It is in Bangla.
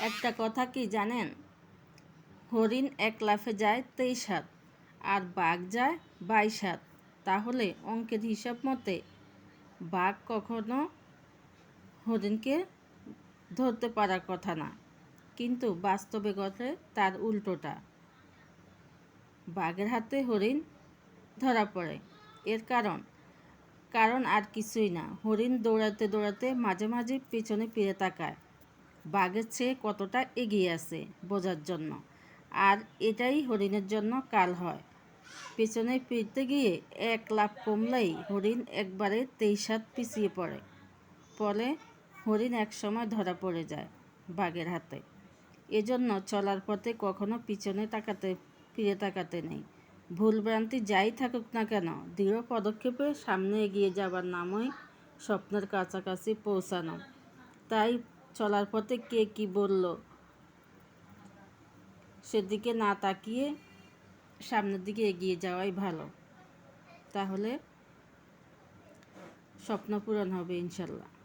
একটা কথা কি জানেন? হরিণ এক লাফে যায় তেইশ হাত আর বাঘ যায় বাইশ হাত তাহলে অঙ্কের হিসাব মতে বাঘ কখনো হরিণকে ধরতে পারার কথা না। কিন্তু বাস্তবে ঘটে তার উল্টোটা। বাঘের হাতে হরিণ ধরা পড়ে। এর কারণ? কারণ আর কিছুই না। হরিণ দৌড়াতে দৌড়াতে মাঝে মাঝে পিছনে ফিরে তাকায়। বাঘের চেয়ে কতটা এগিয়ে আছে বোঝার জন্য। আর এটাই হরিণের জন্য কাল হয়। পেছনে ফিরতে গিয়ে এক লাখ কমলেই হরিণ একবারে তেইশ হাত পিছিয়ে পড়ে। ফলে হরিণ একসময় ধরা পড়ে যায় বাঘের হাতে। এজন্য চলার পথে কখনো পিছনে তাকাতে, ফিরে তাকাতে নেই। ভুলভ্রান্তি যাই থাকুক না কেন, দৃঢ় পদক্ষেপে সামনে এগিয়ে যাবার নামই স্বপ্নের কাছাকাছি পৌঁছানো। তাই চলার পথে কে কি বলল? সেদিকে না তাকিয়ে সামনের দিকে এগিয়ে যাওয়াই ভালো। তাহলে স্বপ্ন পূরণ হবে ইনশাল্লাহ।